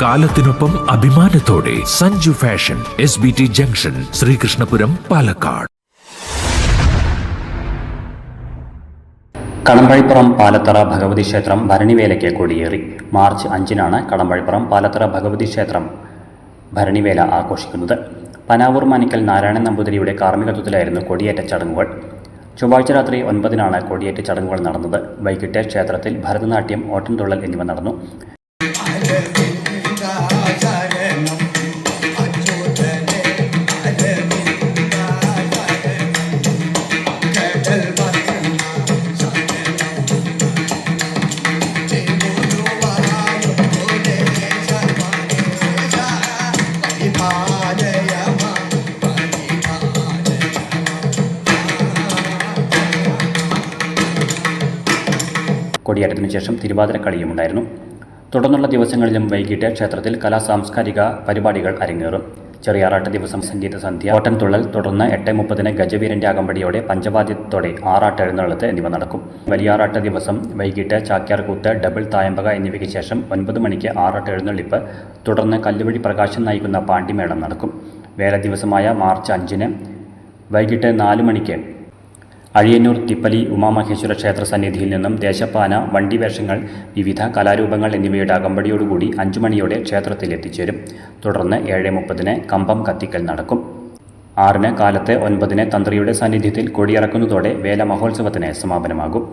കാലത്തിനൊപ്പം അഭിമാനത്തോടെ Sanju fashion S B T junction Sreekrishnapuram Palakkad. Kadampazhipuram Palathara Bhagavathi ക്ഷേത്രം ഭരണിവേലയ്ക്ക് കൊടിയേറി. March അഞ്ചിനാണ് കടമ്പഴിപ്പുറം പാലത്തറ ഭഗവതി ക്ഷേത്രം ഭരണിവേല ആഘോഷിക്കുന്നത്. പനാവൂർ മാനിക്കൽ നാരായണൻ നമ്പൂതിരിയുടെ കാർമ്മികത്വത്തിലായിരുന്നു കൊടിയേറ്റ ചടങ്ങുകൾ. ചൊവ്വാഴ്ച രാത്രി ഒൻപതിനാണ് കൊടിയേറ്റ ചടങ്ങുകൾ നടന്നത്. വൈകിട്ട് ക്ഷേത്രത്തിൽ ഭരതനാട്യം ഓട്ടംതുള്ളൽ എന്നിവ നടന്നു. കൊടിയേറ്റത്തിനു ശേഷം തിരുവാതിരക്കളിയും ഉണ്ടായിരുന്നു തുടർന്നുള്ള ദിവസങ്ങളിലും വൈകിട്ട് ക്ഷേത്രത്തിൽ കലാ സാംസ്കാരിക പരിപാടികൾ അരങ്ങേറും. ചെറിയാറാട്ട് ദിവസം സംഗീത സന്ധ്യ ഓട്ടൻതുള്ളൽ തുടർന്ന് എട്ട് മുപ്പതിന് ഗജവീരന്റെ അകമ്പടിയോടെ പഞ്ചവാദ്യത്തോടെ ആറാട്ട് എഴുന്നള്ളത്ത് എന്നിവ നടക്കും. വലിയാറാട്ട് ദിവസം വൈകിട്ട് ചാക്യാർകൂത്ത് ഡബിൾ തായമ്പക എന്നിവയ്ക്ക് ശേഷം ഒൻപത് മണിക്ക് ആറാട്ട് എഴുന്നള്ളിപ്പ് തുടർന്ന് കല്ലുവഴി പ്രകാശം നയിക്കുന്ന പാണ്ടിമേളം നടക്കും. വേല ദിവസമായ മാർച്ച് അഞ്ചിന് വൈകിട്ട് നാല് മണിക്ക് അഴിയന്നൂർ തിപ്പലി ഉമാമഹേശ്വര ക്ഷേത്ര സന്നിധിയിൽ നിന്നും ദേശപ്പാന വണ്ടിവേഷങ്ങൾ വിവിധ കലാരൂപങ്ങൾ എന്നിവയുടെ അകമ്പടിയോടുകൂടി അഞ്ചു മണിയോടെ ക്ഷേത്രത്തിൽ എത്തിച്ചേരും. തുടർന്ന് ഏഴ് മുപ്പതിന് കമ്പം കത്തിക്കൽ നടക്കും. ആറിന് കാലത്ത് ഒൻപതിന് തന്ത്രിയുടെ സാന്നിധ്യത്തിൽ കൊടിയിറക്കുന്നതോടെ വേല മഹോത്സവത്തിന് സമാപനമാകും.